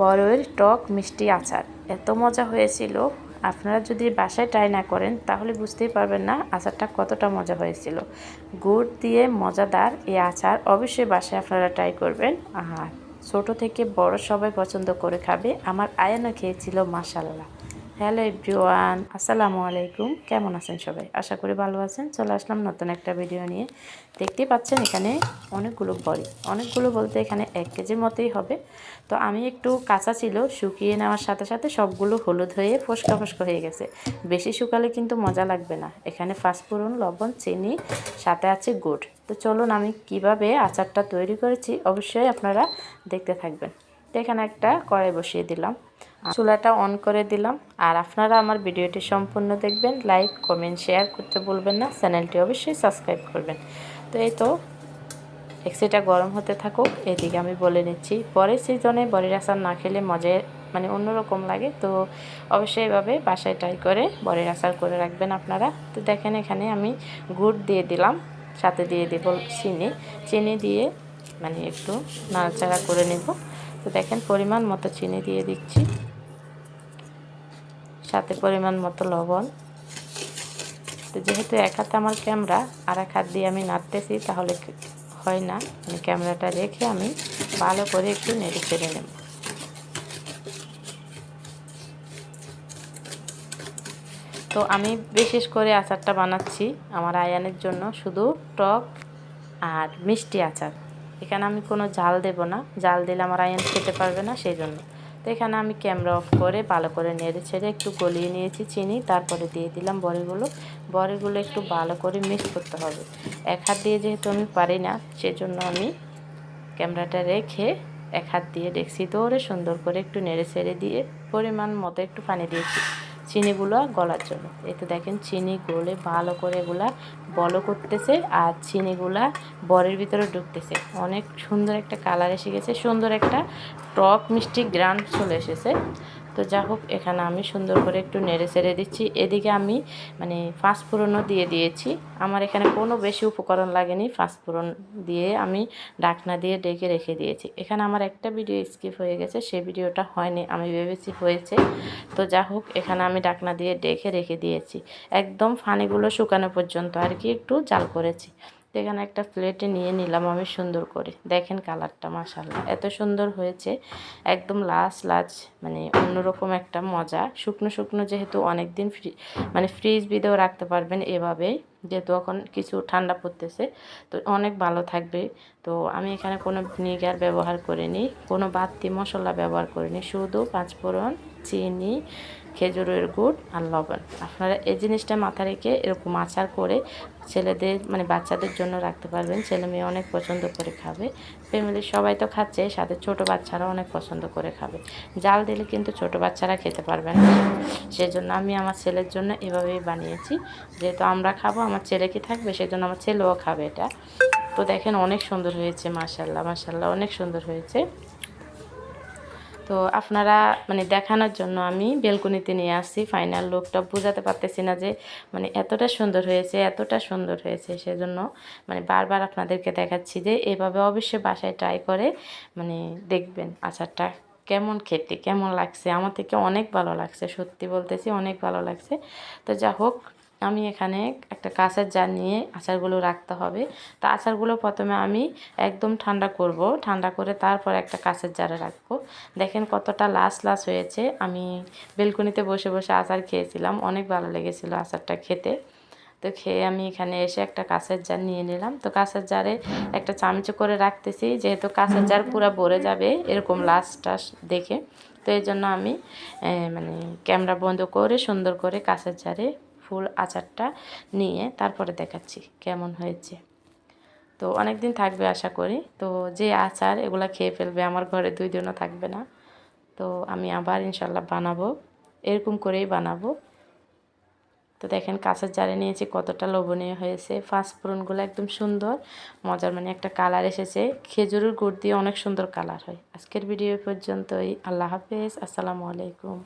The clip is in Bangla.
বড়ের টক মিষ্টি আচার। এত মজা হয়েছিল। আপনারা যদি বাসায় ট্রাই না করেন, তাহলে বুঝতেই পারবেন না আচারটা কতটা মজা হয়েছিল। গুড় দিয়ে মজাদার এই আচার অবশ্যই বাসায় আপনারা ট্রাই করবেন। আর ছোটো থেকে বড় সবাই পছন্দ করে খাবে। আমার আয়ানও খেয়েছিল মাসাল্লাহ হ্যালো এভরিওয়ান, আসসালামু আলাইকুম। কেমন আছেন সবাই? আশা করি ভালো আছেন। চলে আসলাম নতুন একটা ভিডিও নিয়ে। দেখতেই পাচ্ছেন এখানে অনেকগুলো বড়ি। অনেকগুলো বলতে এখানে এক কেজির মতোই হবে। তো আমি একটু কাঁচা ছিল, শুকিয়ে নেওয়ার সাথে সাথে সবগুলো হলুদ হয়ে ফসকা ফসকা হয়ে গেছে। বেশি শুকালে কিন্তু মজা লাগবে না। এখানে ফাস্টফুরন লবণ, চিনি, সাথে আছে গুড়। তো চলুন আমি কীভাবে আচারটা তৈরি করেছি অবশ্যই আপনারা দেখতে থাকবেন। তো এখানে একটা কড়াই বসিয়ে দিলাম। চুলাটা অন করে দিলাম। আর আপনারা আমার ভিডিওটি সম্পূর্ণ দেখবেন, লাইক, কমেন্ট, শেয়ার করতে বলবেন না। চ্যানেলটি অবশ্যই সাবস্ক্রাইব করবেন। তো এই তো, এক্সিটা গরম হতে থাকুক, এদিকে আমি বলে নিচ্ছি। পরের সিজনে বড়ির আচার না খেলে মজায় মানে অন্যরকম লাগে। তো অবশ্যই এভাবে বাসায় ট্রাই করে বড়ির আচার করে রাখবেন আপনারা। তো দেখেন এখানে আমি গুড় দিয়ে দিলাম, সাথে দিয়ে দেব চিনি। চিনি দিয়ে মানে একটু নাড়াচাড়া করে নেব। তো দেখেন পরিমাণ মতো চিনি দিয়ে দিচ্ছি। সাথে পরিমাণ মতো লবণ। তো যেহেতু এক হাতে আমার ক্যামেরা, আর এক হাত দিয়ে আমি নাড়তেছি, তাহলে হয় না। মানে ক্যামেরাটা রেখে আমি ভালো করে একটু নেড়ে চেড়ে নেব। তো আমি বিশেষ করে আচারটা বানাচ্ছি আমার আয়ানের জন্য, শুধু টক আর মিষ্টি আচার। এখানে আমি কোনো জাল দেব না। জাল দিলে আমার আয়ান খেতে পারবে না, সেই জন্য। তো এখানে আমি ক্যামেরা অফ করে ভালো করে নেড়ে ছেড়ে একটু গলিয়ে নিয়েছি, চিনি, তারপরে দিয়ে দিলাম বড়িগুলো। বড়িগুলো একটু ভালো করে মিক্স করতে হবে। এক হাত দিয়ে যেহেতু আমি পারি না, সেজন্য আমি ক্যামেরাটা রেখে এক হাত দিয়ে দেখছি। দৌড়ে সুন্দর করে একটু নেড়ে ছেড়ে দিয়ে পরিমাণ মতো একটু পানি দিয়েছি। চিনিগুলো গলার জন্য। এতে দেখেন চিনি গলে ভালো করে এগুলা বলো করতেছে আর চিনিগুলা বরের ভিতরে ঢুকতেছে। অনেক সুন্দর একটা কালার এসে গেছে, সুন্দর একটা টক মিষ্টি গ্রান চলে এসেছে। তো যা হোক, এখানে আমি সুন্দর করে একটু নেড়ে ছেড়ে দিচ্ছি। এদিকে আমি মানে ফাঁসফোড়নও দিয়ে দিয়েছি। আমার এখানে কোনো বেশি উপকরণ লাগেনি ফাঁসফোড়ন দিয়ে আমি ডাকনা দিয়ে ডেকে রেখে দিয়েছি। এখানে আমার একটা ভিডিও স্কিপ হয়ে গেছে, সে ভিডিওটা হয়নি, আমি ভেবেছি হয়েছে। তো যা হোক, এখানে আমি ডাকনা দিয়ে ডেকে রেখে দিয়েছি। একদম ফানিগুলো শুকানো পর্যন্ত আর কি একটু জাল করেছি। এখানে একটা প্লেটে নিয়ে নিলাম আমি সুন্দর করে। দেখেন কালারটা মাসাল্লাহ এত সুন্দর হয়েছে, একদম লাস লাচ মানে অন্যরকম একটা মজা। শুকনো শুকনো যেহেতু অনেক দিন ফ্রি মানে ফ্রিজ বিদেও রাখতে পারবেন এভাবেই, যেহেতু এখন কিছু ঠান্ডা পড়তেছে। তো অনেক ভালো থাকবে। তো আমি এখানে কোনো ভিনিগার ব্যবহার করিনি, কোনো বাড়তি মশলা ব্যবহার করিনি, শুধু পাঁচফোড়ন, চিনি, খেজুরের গুড় আর লবণ। আপনারা এই জিনিসটা মাথা রেখে এরকম আচার করে ছেলেদের মানে বাচ্চাদের জন্য রাখতে পারবেন। ছেলে মেয়ে অনেক পছন্দ করে খাবে। ফ্যামিলির সবাই তো খাচ্ছে, সাথে ছোট বাচ্চারা অনেক পছন্দ করে খাবে। জাল দিলে কিন্তু ছোট বাচ্চারা খেতে পারবে না। সেজন্য আমি আমার ছেলের জন্য এভাবেই বানিয়েছি। যেহেতু আমরা খাব, আমার ছেলে কি থাকবে, সেজন্য আমার ছেলেও খাবে এটা। তো দেখেন অনেক সুন্দর হয়েছে মাসাল্লাহ মাসাল্লাহ অনেক সুন্দর হয়েছে। তো আপনারা মানে দেখানোর জন্য আমি বেলকুনিতে নিয়ে আসছি। ফাইনাল লুকটা বোঝাতে পারতেছি না যে মানে এতটা সুন্দর হয়েছে, এতটা সুন্দর হয়েছে সেজন্য মানে বারবার আপনাদেরকে দেখাচ্ছি যে এভাবে অবশ্যই বাসায় ট্রাই করে মানে দেখবেন আচারটা কেমন খেতে, কেমন লাগছে। আমার থেকে অনেক ভালো লাগছে, সত্যি বলতেছি অনেক ভালো লাগছে। তো যা হোক আমি এখানে একটা কাঁচের জার নিয়ে আচারগুলো রাখতে হবে। তো আচারগুলো প্রথমে আমি একদম ঠান্ডা করব। ঠান্ডা করে তারপর একটা কাঁচের জারে রাখব। দেখেন কতটা লাস লাস হয়েছে। আমি বেলকনিতে বসে বসে আচার খেয়েছিলাম। অনেক ভালো লেগেছিলো আচারটা খেতে। তো খেয়ে আমি এখানে এসে একটা কাঁচের জার নিয়ে নিলাম। তো কাঁচের জারে একটা চামচ করে রাখতেছি। যেহেতু কাঁচের জার পুরো ভরে যাবে এরকম লাস টাস দেখে। তো এই জন্য আমি মানে ক্যামেরা বন্ধ করে সুন্দর করে কাঁচের জারে ফুল আচারটা নিয়ে তারপরে দেখাচ্ছি কেমন হয়েছে। তো অনেক দিন থাকবে আশা করি। তো যে আচার এগুলো খেয়ে ফেলবে, আমার ঘরে দুই দিনও থাকবে না। তো আমি আবার ইনশাল্লাহ বানাবো, এরকম করেই বানাবো। তো দেখেন কাঁচের জারে নিয়েছি কতটা লোভনীয় হয়েছে। ফাস্টফুরনগুলো একদম সুন্দর, মজার মানে একটা কালার এসেছে। খেজুরের গুড় দিয়ে অনেক সুন্দর কালার হয়। আজকের ভিডিও পর্যন্তই। আল্লাহ হাফেজ। আসসালামু আলাইকুম।